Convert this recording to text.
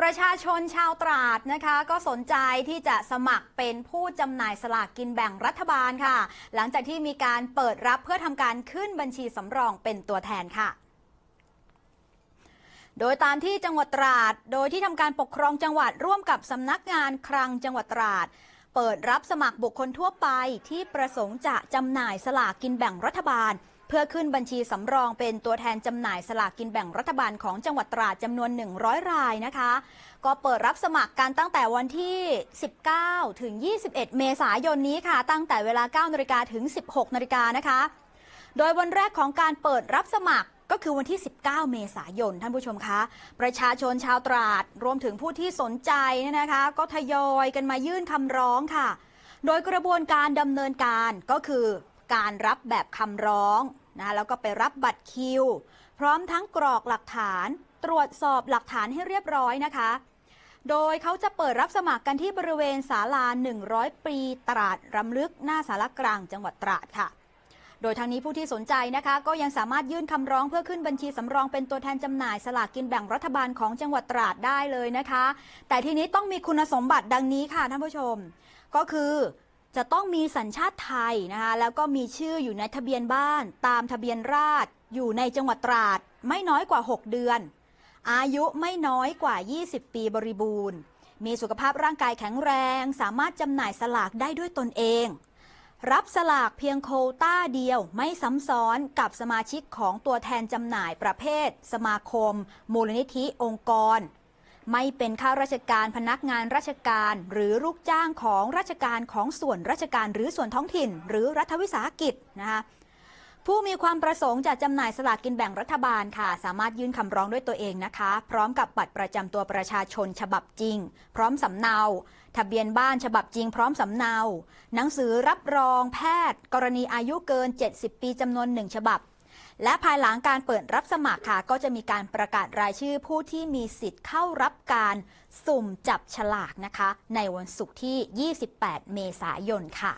ประชาชนชาวตราดนะคะ ก็สนใจที่จะสมัครเป็นผู้จำหน่ายสลากกินแบ่งรัฐบาลค่ะ หลังจากที่มีการเปิดรับเพื่อทำการขึ้นบัญชีสำรองเป็นตัวแทนค่ะโดยตามที่จังหวัดตราด โดยที่ทำการปกครองจังหวัดร่วมกับสำนักงานคลังจังหวัดตราด เปิดรับสมัครบุคคลทั่วไปที่ประสงค์จะจำหน่ายสลากกินแบ่งรัฐบาล เพื่อขึ้นบัญชีสำรองเป็นตัวแทนจำหน่ายสลากกินแบ่งรัฐบาลของจังหวัดตราดจำนวน 100 รายนะคะ ก็เปิดรับสมัครกันตั้งแต่วันที่ 19 ถึง 21 เมษายนนี้ค่ะ ตั้งแต่เวลา 9นาฬิกาถึง 16นาฬิกานะคะ โดยวันแรกของการเปิดรับสมัครก็คือวันที่ 19 เมษายน ท่านผู้ชมคะ ประชาชนชาวตราด รวมถึงผู้ที่สนใจนะคะ ก็ทยอยกันมายื่นคำร้องค่ะ โดยกระบวนการดำเนินการก็คือ การรับแบบคำร้องนะคะแล้วก็ไปรับบัตรคิว พร้อมทั้งกรอกหลักฐานตรวจสอบหลักฐานให้เรียบร้อยนะคะ โดยเขาจะเปิดรับสมัครกันที่บริเวณศาลา 100 ปีตราดรำลึกหน้าสารกลางจังหวัดตราดค่ะ โดยทางนี้ผู้ที่สนใจนะคะ ก็ยังสามารถยื่นคำร้องเพื่อขึ้นบัญชีสำรองเป็นตัวแทนจำหน่ายสลากกินแบ่งรัฐบาลของจังหวัดตราดได้เลยนะคะ แต่ทีนี้ต้องมีคุณสมบัติดังนี้ค่ะท่านผู้ชม ก็คือ จะต้องมีสัญชาติไทยนะคะแล้วก็มีชื่ออยู่ในทะเบียนบ้าน ตามทะเบียนราษฎร์อยู่ในจังหวัดตราด ไม่น้อยกว่า 6 เดือน อายุไม่น้อยกว่า 20 ปีบริบูรณ์ มีสุขภาพร่างกายแข็งแรง สามารถจำหน่ายสลากได้ด้วยตนเอง รับสลากเพียงโควต้าเดียวไม่ซ้ำซ้อนกับสมาชิกของตัวแทนจำหน่ายประเภท สมาคม มูลนิธิองค์กร ไม่เป็นข้าราชการพนักงานราชการ หรือลูกจ้างของราชการของส่วนราชการหรือส่วนท้องถิ่น หรือรัฐวิสาหกิจนะคะผู้มีความประสงค์จะจำหน่ายสลากกินแบ่งรัฐบาลค่ะ สามารถยื่นคำร้องด้วยตัวเองนะคะ พร้อมกับบัตรประจำตัวประชาชนฉบับจริง พร้อมสำเนา ทะเบียนบ้านฉบับจริง พร้อมสำเนา หนังสือรับรองแพทย์ กรณีอายุเกิน 70 ปีจำนวนหนึ่งฉบับ และภายหลังการเปิดรับสมัครค่ะ ก็จะมีการประกาศรายชื่อผู้ที่มีสิทธิ์เข้ารับการสุ่มจับฉลากนะคะ ในวันศุกร์ที่ 28 เมษายนค่ะ